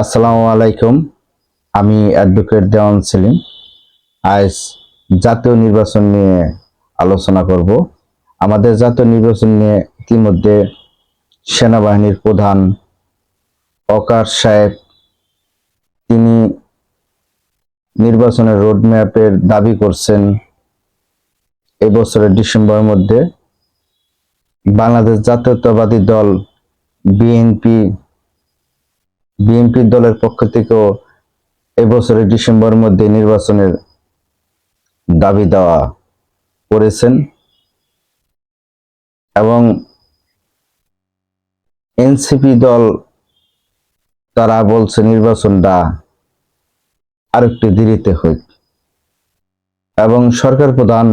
আসসালামু আলাইকুম। আমি অ্যাডভোকেট দেওয়ান সেলিম। আজ জাতীয় নির্বাচন নিয়ে আলোচনা করব। আমাদের জাতীয় নির্বাচন নিয়ে ইতিমধ্যে সেনাবাহিনীর প্রধান অকার সাহেব, তিনি নির্বাচনের রোডম্যাপের দাবি করছেন এই বছরের ডিসেম্বরের মধ্যে। বাংলাদেশ জাতীয়তাবাদী দল, বিএনপি বিএনপি দলের পক্ষ থেকেও এবছরের ডিসেম্বর মধ্যে নির্বাচনের দাবি দেওয়া করেছেন এবং এনসিপি দল তারা বলছে নির্বাচনটা আরেকটু দেরিতে হোক। এবং সরকার প্রধান,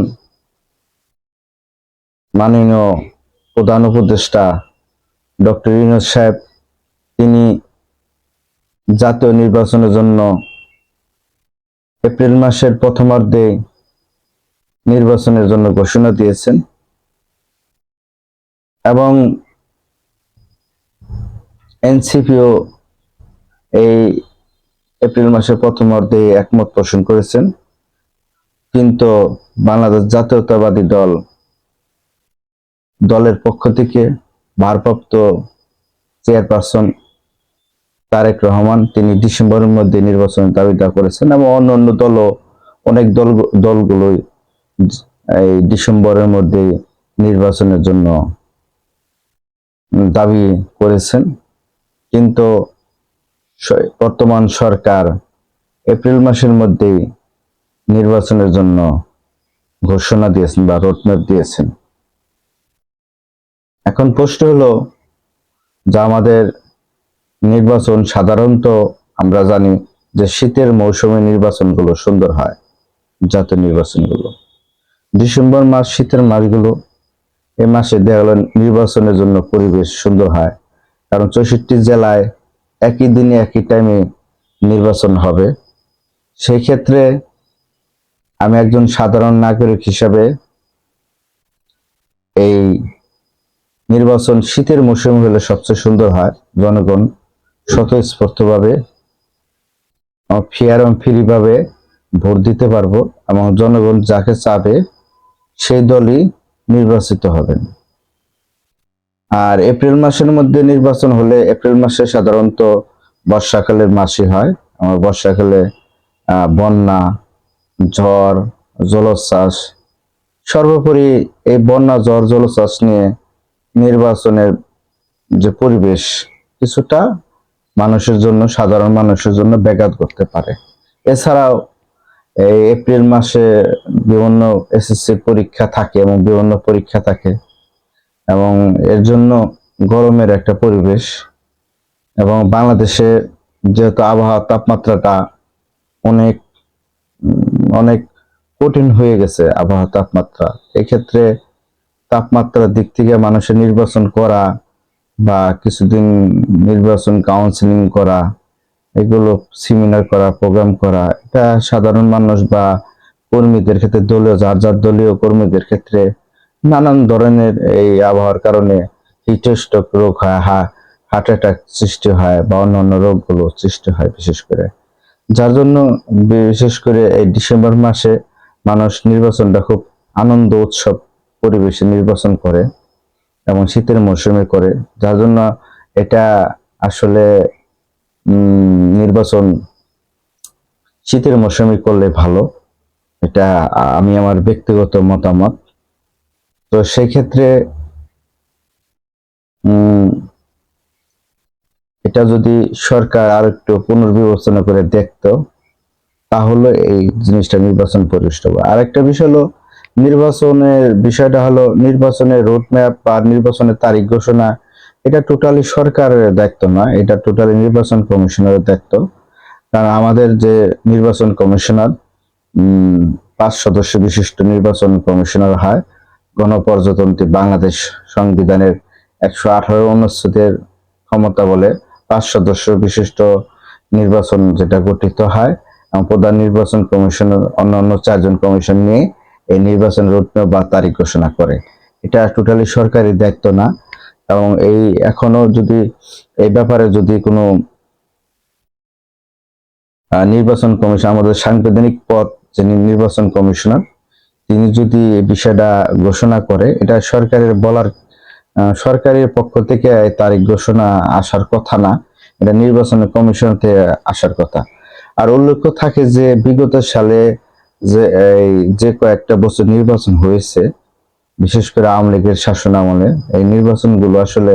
মাননীয় প্রধান উপদেষ্টা ডক্টর ইউনুস সাহেব, তিনি জাতীয় নির্বাচনের জন্য এপ্রিল মাসের প্রথমার্ধে নির্বাচনের জন্য ঘোষণা দিয়েছেন এবং এনসিপিও এই এপ্রিল মাসের প্রথমার্ধে একমত পোষণ করেছেন। কিন্তু বাংলাদেশ জাতীয়তাবাদী দল দলের পক্ষ থেকে ভারপ্রাপ্ত চেয়ারপারসন তারেক রহমান, তিনি ডিসেম্বরের মধ্যে নির্বাচনের দাবি দেওয়া করেছেন এবং অন্য অন্য দলও, অনেক দল, দলগুলোই এই ডিসেম্বরের মধ্যে নির্বাচনের জন্য দাবি করেছেন। কিন্তু বর্তমান সরকার এপ্রিল মাসের মধ্যেই নির্বাচনের জন্য ঘোষণা দিয়েছেন বা রোডম্যাপ দিয়েছেন। এখন প্রশ্ন হলো যা আমাদের নির্বাচন সাধারণত আমরা জানি যে শীতের মৌসুমে নির্বাচনগুলো সুন্দর হয়, জাতীয় নির্বাচনগুলো। ডিসেম্বর মাস, শীতের মাসগুলো এই মাসে দেখা গেল নির্বাচনের জন্য পরিবেশ সুন্দর হয়। কারণ চৌষট্টি জেলায় একই দিনে, একই টাইমে নির্বাচন হবে। সেই ক্ষেত্রে আমি একজন সাধারণ নাগরিক হিসাবে এই নির্বাচন শীতের মৌসুম হলে সবচেয়ে সুন্দর হয় জনগণ। স্বতঃস্ফূর্তভাবে ফেয়ার এবং ফ্রি ভাবে ভোট দিতে পারব এবং জনগণ যাকে চাবে সেই দলই নির্বাচিত হবেন। আর এপ্রিল মাসের মধ্যে নির্বাচন হলে এপ্রিল মাসে সাধারণত বর্ষাকালের মাসই হয়। আমার বর্ষাকালে বন্যা, ঝড়, জলোচ্ছ্বাস, সর্বোপরি এই বন্যা, ঝড়, জলোচ্ছ্বাস নিয়ে নির্বাচনের যে পরিবেশ কিছুটা মানুষের জন্য, সাধারণ মানুষের জন্য ব্যাঘাত করতে পারে। এছাড়াও, এই এপ্রিল মাসে বিভিন্ন এসএসসি পরীক্ষা থাকে এবং বিভিন্ন পরীক্ষা থাকে এবং এর জন্য গরমের একটা পরিবেশ এবং বাংলাদেশে যেহেতু আবহাওয়া তাপমাত্রাটা অনেক অনেক কঠিন হয়ে গেছে আবহাওয়া তাপমাত্রা, এক্ষেত্রে তাপমাত্রার দিক থেকে মানুষের নির্বাচন করা বা কিছুদিন নির্বাচন কাউন্সিলিং করা, এগুলো সেমিনার করা প্রোগ্রাম করা, এটা সাধারণ মানুষ বা কর্মীদের ক্ষেত্রে, দলীয়, যার যার দলীয় কর্মীদের ক্ষেত্রে নানান ধরনের এই আবহাওয়ার কারণে হিটস্ট্রোক রোগ হয় হার্ট অ্যাটাক সৃষ্টি হয় বা অন্যান্য রোগগুলো সৃষ্টি হয় বিশেষ করে। যার জন্য বিশেষ করে এই ডিসেম্বর মাসে মানুষ নির্বাচনটা খুব আনন্দ, উৎসব পরিবেশে নির্বাচন করে। এবং শীতের মৌসুমে করে যার জন্য এটা আসলে নির্বাচন শীতের মৌসুমে করলে ভালো। এটা আমি আমার ব্যক্তিগত মতামত। তো সেই ক্ষেত্রে উম, এটা যদি সরকার আর একটু পুনর্বিবেচনা করে দেখতো তাহলে এই জিনিসটা নির্বাচন পরিষ্ট হবে। আরেকটা বিষয় হলো নির্বাচনের বিষয়টা হলো নির্বাচনের রোডম্যাপ বা নির্বাচনের তারিখ ঘোষণা। এটা টোটালি সরকারের দায়িত্ব না এটা টোটালি নির্বাচন কমিশনারের দায়িত্ব। কারণ আমাদের যে নির্বাচন কমিশনার পাঁচ সদস্য বিশিষ্ট নির্বাচন কমিশনার হয়, গণপ্রজাতন্ত্রী বাংলাদেশ সংবিধানের একশো আঠারো অনুচ্ছেদের ক্ষমতা বলে পাঁচ সদস্য বিশিষ্ট নির্বাচন যেটা গঠিত হয়, এবং প্রধান নির্বাচন কমিশনের, অন্যান্য চারজন কমিশন নিয়ে এই নির্বাচন রোডম্যাপ বা তারিখ ঘোষণা করে। এটা টোটালি সরকারি দায়িত্ব না। এবং এই এখনও যদি এই ব্যাপারে যদি কোনো নির্বাচন কমিশন, আমাদের সাংবিধানিক পদ যিনি নির্বাচন কমিশনার, তিনি যদি বিষয়টা ঘোষণা করে, এটা সরকারের বলার সরকারের পক্ষ থেকে তারিখ ঘোষণা আসার কথা না, এটা নির্বাচন কমিশন থেকে আসার কথা। আর উল্লেখ্য থাকে যে বিগত সালে যে এই যে কয়েকটা বছর নির্বাচন হয়েছে, বিশেষ করে আওয়ামী লীগের শাসন আমলে, এই নির্বাচনগুলো আসলে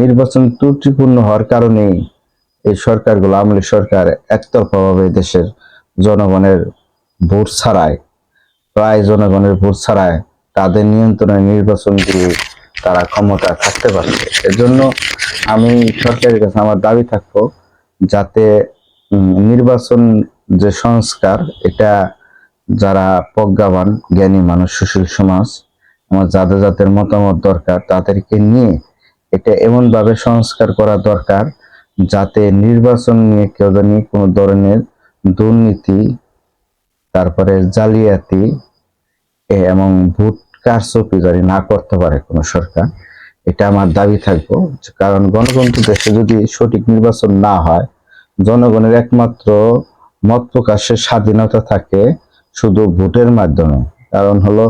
নির্বাচন ত্রুটিপূর্ণ হওয়ার কারণেই এই সরকারগুলো, আওয়ামী লীগ সরকার একতরফাভাবে দেশের জনগণের ভোট ছাড়ায়, প্রায় জনগণের ভোট ছাড়ায় তাদের নিয়ন্ত্রণে নির্বাচন দিয়ে তারা ক্ষমতা থাকতে পারছে। এজন্য আমি সরকারের কাছে আমার দাবি থাকব যাতে নির্বাচন যে সংস্কার, এটা যারা প্রজ্ঞাবান, জ্ঞানী মানুষ, সুশীল সমাজ, আমার যাদের যাদের মতামত দরকার, তাদেরকে নিয়ে এটা এমনভাবে সংস্কার করা দরকার যাতে নির্বাচন নিয়ে কেউ জানি কোনো ধরনের দুর্নীতি, তারপরে জালিয়াতি এবং ভোট কারচুপি জারি না করতে পারে কোনো সরকার। এটা আমার দাবি থাকব, কারণ গণতন্ত্র দেশে যদি সঠিক নির্বাচন না হয়, জনগণের একমাত্র মত প্রকাশের স্বাধীনতা থাকে শুধু ভোটের মাধ্যমে। কারণ হলো,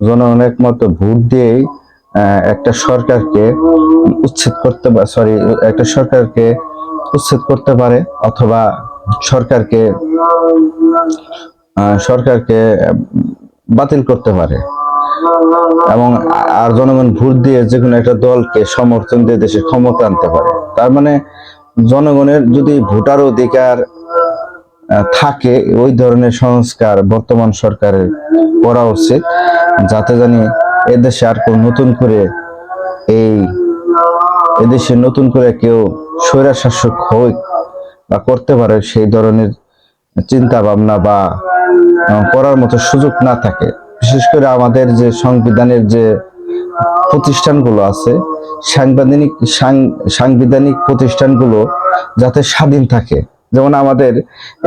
জনগণ একমাত্র ভোট দিয়েই একটা সরকারকে উচ্ছেদ করতে সরি একটা সরকারকে উচ্ছেদ করতে পারে, অথবা সরকারকে সরকারকে বাতিল করতে পারে। এবং আর জনগণ ভোট দিয়ে যে কোনো একটা দলকে সমর্থন দিয়ে দেশে ক্ষমতা আনতে পারে। তার মানে জনগণের যদি ভোটার অধিকার থাকে, ওই ধরনের সংস্কার বর্তমান সরকারের করা উচিত, যাতে জানি এদেশে আর কোন নতুন করে এই এদেশে নতুন করে কেউ স্বৈরা শাসক হোক বা করতে পারে, সেই ধরনের চিন্তা ভাবনা বা করার মতো সুযোগ না থাকে। বিশেষ করে আমাদের যে সংবিধানের যে প্রতিষ্ঠানগুলো আছে, সাংবিধানিক সাংবিধানিক প্রতিষ্ঠানগুলো যাতে স্বাধীন থাকে। যেমন আমাদের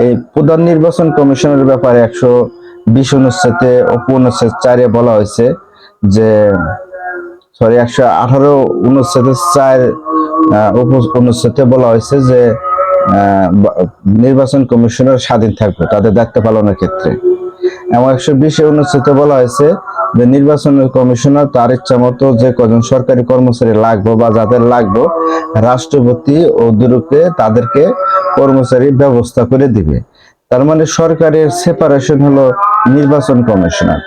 এই প্রধান নির্বাচন কমিশনের ব্যাপারে একশো বিশ অনুচ্ছেদে অনুচ্ছেদ চারে বলা হয়েছে যে সরি একশো আঠারো অনুচ্ছেদের চার অনুচ্ছেদে বলা হয়েছে যে নির্বাচন কমিশনার স্বাধীন থাকবে তাদের দায়িত্ব পালনের ক্ষেত্রে। এবং একশো বিশে অনুচ্ছেদে বলা হয়েছে যে নির্বাচন কমিশনার তার ইচ্ছা মতো যে কজন সরকারি কর্মচারী লাগবে বা যাদের লাগবে, রাষ্ট্রপতি ও দুরুকে তাদেরকে কর্মচারী ব্যবস্থা করে দিবে। তার মানে সরকারের সেপারেশন হলো নির্বাচন কমিশনার।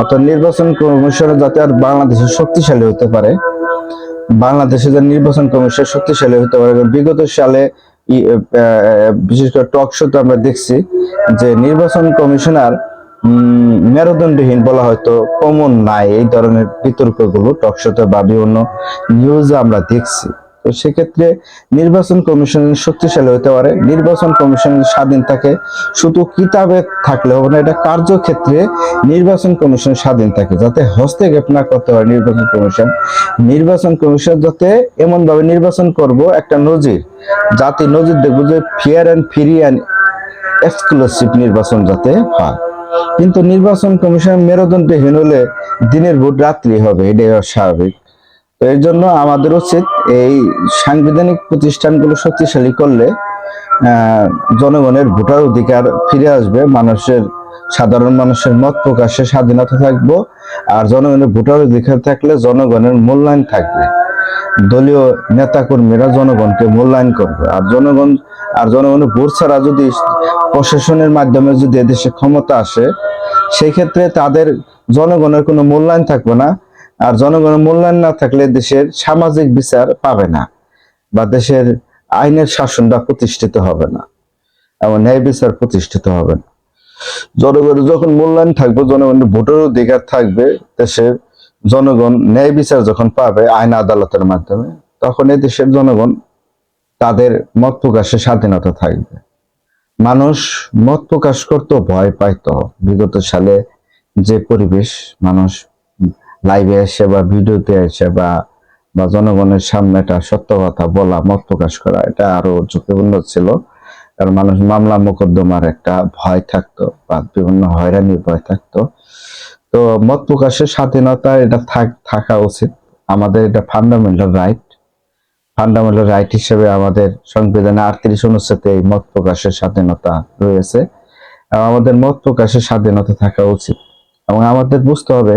অর্থাৎ নির্বাচন কমিশনার যাতে আর বাংলাদেশে শক্তিশালী হতে পারে, বাংলাদেশে যে নির্বাচন কমিশন শক্তিশালী হতে পারে, বিগত সালে বিশেষ করে টক শোতে আমরা দেখছি যে নির্বাচন কমিশনার মেরুদণ্ডহীন বলা হয়তো কমন নাই, এই ধরনের বিতর্কগুলো টক শোতে বা বিভিন্ন নিউজে আমরা দেখছি। তো সেক্ষেত্রে নির্বাচন কমিশন শক্তিশালী হতে পারে, নির্বাচন কমিশন স্বাধীন থাকে, শুধু কিতাবে থাকলে হবে না, এটা কার্যক্ষেত্রে নির্বাচন কমিশন স্বাধীন থাকে, যাতে হস্তক্ষেপ না করতে পারে নির্বাচন কমিশন। নির্বাচন কমিশন যাতে এমনভাবে নির্বাচন করব, একটা নজির যাতে নজির দেখব যে fair and free and exclusive নির্বাচন যাতে হয়। কিন্তু নির্বাচন কমিশন মেরুদণ্ডহীন হলে দিনের ভোট রাত্রি হবে, এটাই স্বাভাবিক এর জন্য আমাদের উচিত এই সাংবিধানিক প্রতিষ্ঠানগুলো শক্তিশালী করলে জনগণের ভোটার অধিকার ফিরে আসবে, মানুষের, সাধারণ মানুষের মত প্রকাশে স্বাধীনতা থাকব, আর জনগণের ভোটার অধিকার থাকলে জনগণের মূল্যায়ন থাকবে। দলীয় নেতাকর্মীরা জনগণকে মূল্যায়ন করবে। আর জনগণ, আর জনগণের ভোট ছাড়া যদি প্রশাসনের মাধ্যমে যদি এদেশে ক্ষমতা আসে, সেই ক্ষেত্রে তাদের জনগণের কোনো মূল্যায়ন থাকবে না। আর জনগণের মূল্যায়ন না থাকলে দেশের সামাজিক বিচার পাবে না বা দেশের আইনের শাসনটা প্রতিষ্ঠিত হবে না এবং ন্যায় বিচার প্রতিষ্ঠিত হবে না। জনগণের যখন মূল্যায়ন থাকবে, জনগণের ভোটের অধিকার থাকবে দেশের জনগণ ন্যায় বিচার যখন পাবে আইন আদালতের মাধ্যমে, তখন এই দেশের জনগণ তাদের মত প্রকাশের স্বাধীনতা থাকবে। মানুষ মত প্রকাশ করতে ভয় পাইতো। বিগত সালে যে পরিবেশ মানুষ লাইভে এসে বা ভিডিওতে এসে বা বা জনগণের সামনে একটা সত্য কথা বলা, মত প্রকাশ করা, এটা আরও ঝুঁকিপূর্ণ ছিল। কারণ মানুষ মামলা, মোকদ্দমার একটা ভয় থাকতো বা বিভিন্ন হয়রানির ভয় থাকতো। তো মত প্রকাশের স্বাধীনতা এটা থাকা উচিত। আমাদের এটা ফান্ডামেন্টাল রাইট ফান্ডামেন্টাল রাইট হিসেবে আমাদের সংবিধানে আটত্রিশ অনুচ্ছেদে এই মত প্রকাশের স্বাধীনতা রয়েছে। আমাদের মত প্রকাশের স্বাধীনতা থাকা উচিত। এবং আমাদের বুঝতে হবে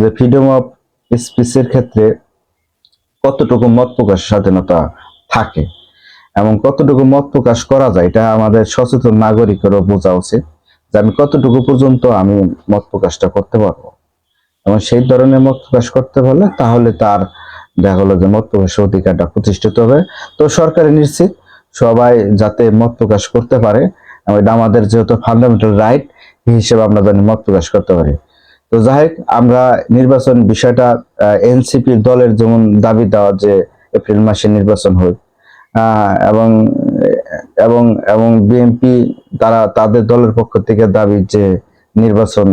যে ফ্রিডম অফ স্পিচের ক্ষেত্রে কতটুকু মত প্রকাশের স্বাধীনতা থাকে। এবং কতটুকু মত প্রকাশ করা যায়, এটা আমাদের সচেতন নাগরিকেরও বোঝা উচিত। যে আমি কতটুকু পর্যন্ত আমি মত প্রকাশটা করতে পারব। এবং সেই ধরনের মত প্রকাশ করতে পারলে তাহলে তার দেখা গেলো যে মত প্রকাশের অধিকারটা প্রতিষ্ঠিত হবে। তো সরকারি নিশ্চিত সবাই যাতে মত প্রকাশ করতে পারে এটা আমাদের যেহেতু ফান্ডামেন্টাল রাইট হিসেবে আমরা জানি মত প্রকাশ করতে পারি। তো যাই আমরা নির্বাচন বিষয়টা এনসিপি দলের যেমন দাবি দেওয়া যে এপ্রিল মাসে নির্বাচন হোক এবং এবং এবং বিএনপি তারা তাদের দলের পক্ষ থেকে দাবি যে নির্বাচন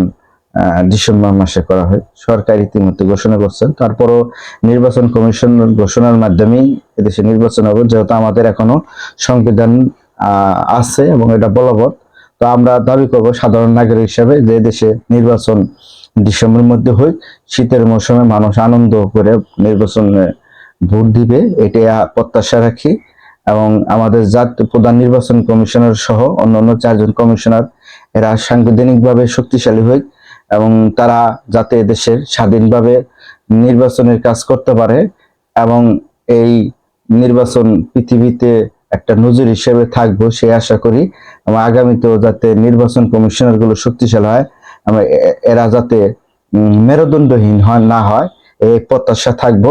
ডিসেম্বর মাসে করা হয়। সরকার ইতিমধ্যে ঘোষণা করছেন। তারপরও নির্বাচন কমিশন ঘোষণার মাধ্যমেই এদেশে নির্বাচন হবে, যেহেতু আমাদের এখনও সংবিধান আছে এবং এটা বলবৎ। তো আমরা দাবি করব সাধারণ নাগরিক হিসেবে যে দেশে নির্বাচন ডিসেম্বরের মধ্যে হোক শীতের মৌসুমে মানুষ আনন্দ করে নির্বাচনে ভোট দিবে এটা প্রত্যাশা রাখি। এবং আমাদের জাতীয় প্রধান নির্বাচন কমিশনার সহ অন্যান্য চারজন কমিশনার, এরা সাংবিধানিকভাবে শক্তিশালী হোক এবং তারা যাতে দেশের স্বাধীনভাবে নির্বাচনের কাজ করতে পারে এবং এই নির্বাচন পৃথিবীতে একটা নজির হিসেবে থাকব সে আশা করি এবং আগামীতেও যাতে নির্বাচন কমিশনারগুলো শক্তিশালী হয় এবং এরা যাতে মেরুদণ্ডহীন হয়, না হয়, এই প্রত্যাশা থাকব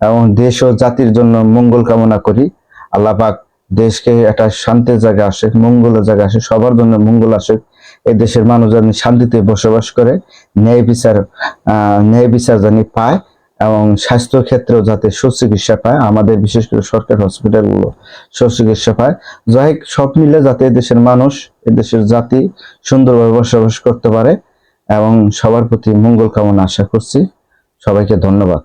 এবং দেশ ও জাতির জন্য মঙ্গল কামনা করি। আল্লাহ পাক দেশকে একটা শান্তির জায়গা আসে, মঙ্গলের জায়গা আসে, সবার জন্য মঙ্গল আসে। এই দেশের মানুষ যেন শান্তিতে বসবাস করে, ন্যায় বিচার ন্যায় বিচার জানি পায় এবং স্বাস্থ্য ক্ষেত্রেও যাতে সুচিকিৎসা পায়। আমাদের বিশেষ করে সরকারি হসপিটালগুলো সুচিকিৎসা পায়। যাই সব মিলে যাতে দেশের মানুষ দেশের জাতি সুন্দরভাবে বসবাস করতে পারে এবং সবার প্রতি মঙ্গল কামনা আশা করছি। সবাইকে ধন্যবাদ।